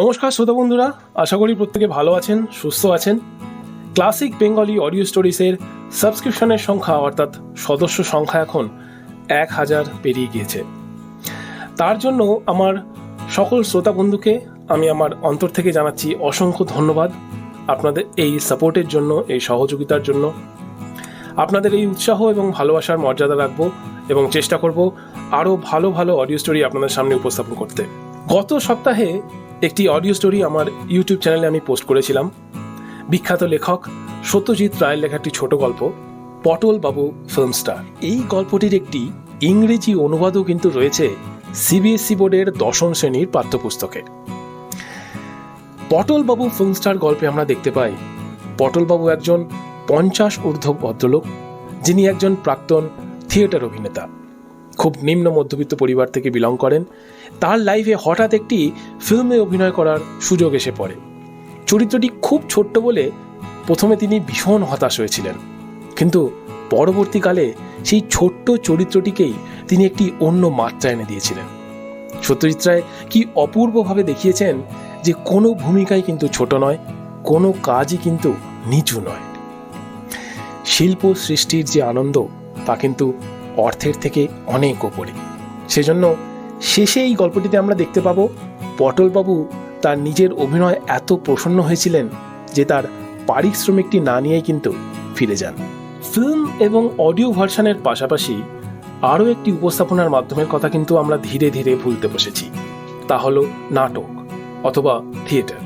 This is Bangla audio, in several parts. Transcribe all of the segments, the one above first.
নমস্কার শ্রোতা বন্ধুরা, আশা করি প্রত্যেকে ভালো আছেন, সুস্থ আছেন। ক্লাসিক বেঙ্গলি অডিও স্টোরিজের সাবস্ক্রিপশনের সংখ্যা, অর্থাৎ সদস্য সংখ্যা এখন এক হাজার পেরিয়ে গিয়েছে। তার জন্য আমার সকল শ্রোতা বন্ধুকে আমি আমার অন্তর থেকে জানাচ্ছি অসংখ্য ধন্যবাদ আপনাদের এই সাপোর্টের জন্য, এই সহযোগিতার জন্য। আপনাদের এই উৎসাহ এবং ভালোবাসার মর্যাদা রাখব এবং চেষ্টা করব আরও ভালো ভালো অডিও স্টোরি আপনাদের সামনে উপস্থাপন করতে। গত সপ্তাহে একটি অডিও স্টোরি আমার ইউটিউব চ্যানেলে আমি পোস্ট করেছিলাম। বিখ্যাত লেখক সত্যজিৎ রায়ের লেখা একটি ছোট গল্প, পটল বাবু ফিল্ম স্টার এই গল্পটির একটি ইংরেজি অনুবাদও কিন্তু রয়েছে সিবিএসসি বোর্ডের দশম শ্রেণির পাঠ্যপুস্তকে। পটলবাবু ফিল্ম স্টার গল্পে আমরা দেখতে পাই পটলবাবু একজন পঞ্চাশ ঊর্ধ্ব ভদ্রলোক, যিনি একজন প্রাক্তন থিয়েটার অভিনেতা। খুব নিম্ন মধ্যবিত্ত পরিবার থেকে বিলং করেন। তার লাইফে হঠাৎ একটি ফিল্মে অভিনয় করার সুযোগ এসে পড়ে। চরিত্রটি খুব ছোট্ট বলে প্রথমে তিনি ভীষণ হতাশ হয়েছিলেন। কিন্তু পরবর্তীকালে সেই ছোট্ট চরিত্রটিকেই তিনি একটি অন্য মাত্রা এনে দিয়েছিলেন। সত্যজিৎ রায় কি অপূর্বভাবে দেখিয়েছেন যে কোনো ভূমিকাই কিন্তু ছোট নয়, কোনো কাজই কিন্তু নিচু নয়। শিল্প সৃষ্টির যে আনন্দ, তা কিন্তু অর্থের থেকে অনেক ওপরে। সেজন্য শেষে এই গল্পটিতে আমরা দেখতে পাবো পটলবাবু তার নিজের অভিনয় এত প্রসন্ন হয়েছিলেন যে তার পারিশ্রমিকটি না নিয়েই কিন্তু ফিরে যান। ফিল্ম এবং অডিও ভার্সানের পাশাপাশি আরও একটি উপস্থাপনার মাধ্যমের কথা কিন্তু আমরা ধীরে ধীরে ভুলতে বসেছি। তা হলো নাটক অথবা থিয়েটার।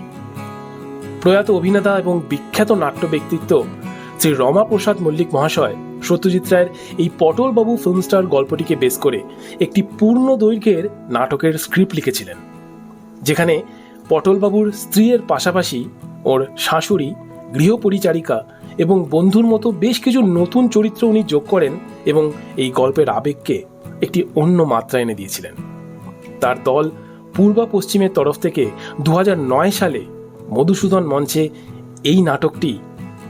প্রয়াত অভিনেতা এবং বিখ্যাত নাট্য ব্যক্তিত্ব শ্রী রমাপ্রসাদ মল্লিক মহাশয় সত্যজিৎ রায়ের এই পটলবাবু ফিল্মস্টার গল্পটিকে বেস করে একটি পূর্ণ দৈর্ঘ্যের নাটকের স্ক্রিপ্ট লিখেছিলেন, যেখানে পটলবাবুর স্ত্রীর পাশাপাশি ওর শাশুড়ি, গৃহপরিচারিকা এবং বন্ধুর মতো বেশ কিছু নতুন চরিত্র উনি যোগ করেন এবং এই গল্পের আবেগকে একটি অন্য মাত্রা এনে দিয়েছিলেন। তার দল পূর্বা পশ্চিমের তরফ থেকে দু হাজার নয় সালে মধুসূদন মঞ্চে এই নাটকটি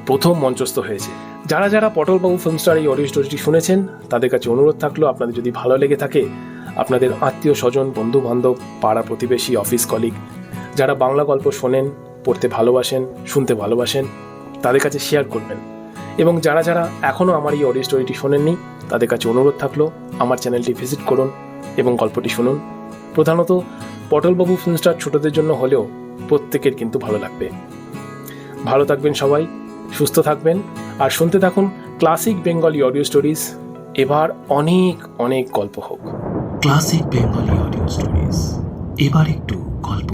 প্রথম মঞ্চস্থ হয়েছে। যারা যারা পটলবাবু ফিল্মস্টার এই অডিও স্টোরিটি শুনেছেন, তাদের কাছে অনুরোধ থাকল, আপনাদের যদি ভালো লেগে থাকে, আপনাদের আত্মীয় স্বজন বন্ধু বান্ধব পাড়া প্রতিবেশী অফিস কলিগ যারা বাংলা গল্প শোনেন, পড়তে ভালোবাসেন, শুনতে ভালোবাসেন, তাদের কাছে শেয়ার করবেন। এবং যারা যারা এখনও আমার এই অডিও স্টোরিটি শোনেননি, তাদের কাছে অনুরোধ থাকল, আমার চ্যানেলটি ভিজিট করুন এবং গল্পটি শুনুন। প্রধানত পটলবাবু ফিল্মস্টার ছোটদের জন্য হলেও প্রত্যেকের কিন্তু ভালো লাগবে। ভালো থাকবেন সবাই, সুস্থ থাকবেন। আর শুনতে থাকুন ক্লাসিক বেঙ্গলি অডিও স্টোরিজ এবার অনেক অনেক গল্প হোক। ক্লাসিক বেঙ্গলি অডিও স্টোরিজ এবার একটু গল্প।